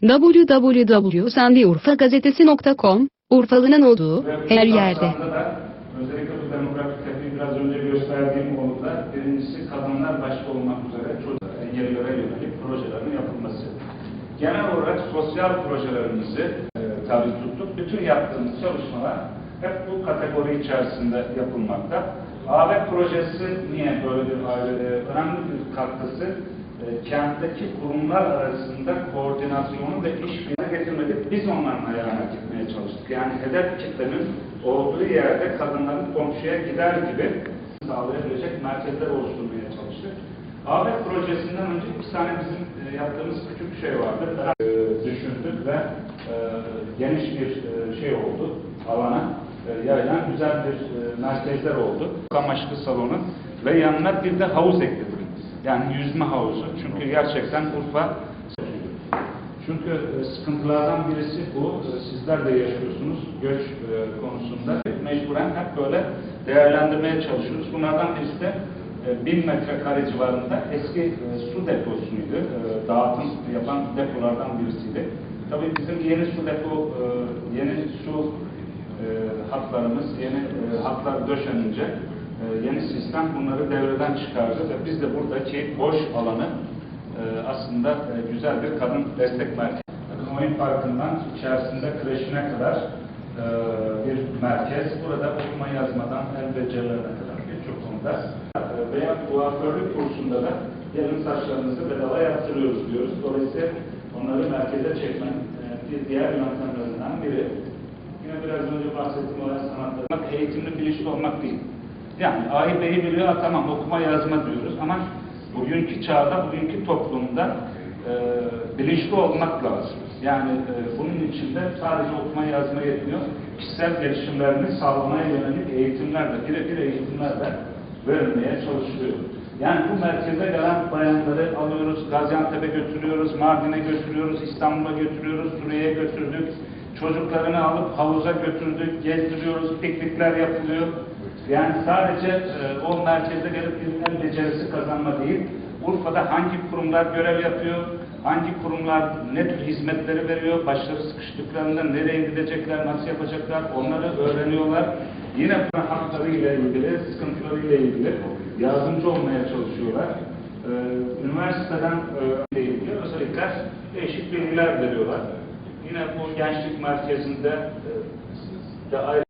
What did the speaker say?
www.sendiurfagazetesi.com Urfalı'nın olduğu her yerde. özellikle bu demografik tepiyi biraz önce gösterdiğim konuda birincisi kadınlar başta olmak üzere çocuk engellilere yönelik projelerin yapılması. Genel olarak sosyal projelerimizi e, tabi tuttuk. Bütün yaptığımız çalışmalar hep bu kategori içerisinde yapılmakta. AB projesi niye böyle bir aile, önemli bir katkısı e, kentteki kurumlar arasında koordinasyonu ve işbirliğine getirmedik. Biz onların ayağına gitmeye çalıştık. Yani hedef kitlenin olduğu yerde kadınların komşuya gider gibi sağlayabilecek merkezler oluşturmaya çalıştık. AB projesinden önce bir tane bizim e, yaptığımız küçük şey vardı. E, düşündük ve e, geniş bir e, şey oldu alana e, yayılan güzel bir merkezler oldu. Kamaşlı salonu ve yanına bir de havuz ekledik. Yani yüzme havuzu. Çünkü gerçekten Urfa çünkü e, sıkıntılardan birisi bu. E, Sizler de yaşıyorsunuz göç e, konusunda. Mecburen hep böyle değerlendirmeye çalışıyoruz. Bunlardan birisi de e, 1000 metrekare civarında eski su deposuydu. Dağıtım yapan depolardan birisiydi. Tabii bizim yeni su depo, yeni su hatlarımız, yeni hatlar döşenince e, yeni sistem bunları devreden çıkardı ve biz de buradaki boş alanı e, aslında e, güzel bir kadın destek merkezi. Oyun parkından içerisinde kreşine kadar bir merkez. Burada okuma yazmadan el becerilerine kadar birçok konuda e, veya kuaförlük kursunda da gelin saçlarınızı bedava yaptırıyoruz diyoruz. Dolayısıyla onları merkeze çekmenin e, bir diğer yöntemlerinden biri. Yine biraz önce bahsettiğim olay sanatlar. Eğitimli bilinçli olmak değil. Yani A'yı B'yi biliyor, tamam okuma yazma diyoruz ama bugünkü çağda, bugünkü toplumda e, bilinçli olmak lazım. Yani e, bunun içinde sadece okuma yazma yetmiyor. Kişisel gelişimlerini sağlamaya yönelik eğitimler de, birebir eğitimler de verilmeye çalışılıyor. Yani bu merkeze gelen bayanları alıyoruz, Gaziantep'e götürüyoruz, Mardin'e götürüyoruz, İstanbul'a götürüyoruz, Suriye'ye götürdük. Çocuklarını alıp havuza götürdük, gezdiriyoruz, piknikler yapılıyor. Yani sadece e, o merkeze gelip el becerisi kazanma değil, Urfa'da hangi kurumlar görev yapıyor, hangi kurumlar ne tür hizmetleri veriyor, başları sıkıştıklarında nereye gidecekler, nasıl yapacaklar onları öğreniyorlar. Yine bu haklarıyla ilgili, sıkıntılarıyla ilgili yardımcı olmaya çalışıyorlar. Ee, üniversiteden e, ilgili özellikler değişik bilgiler veriyorlar. Yine bu gençlik merkezinde e, de ayrı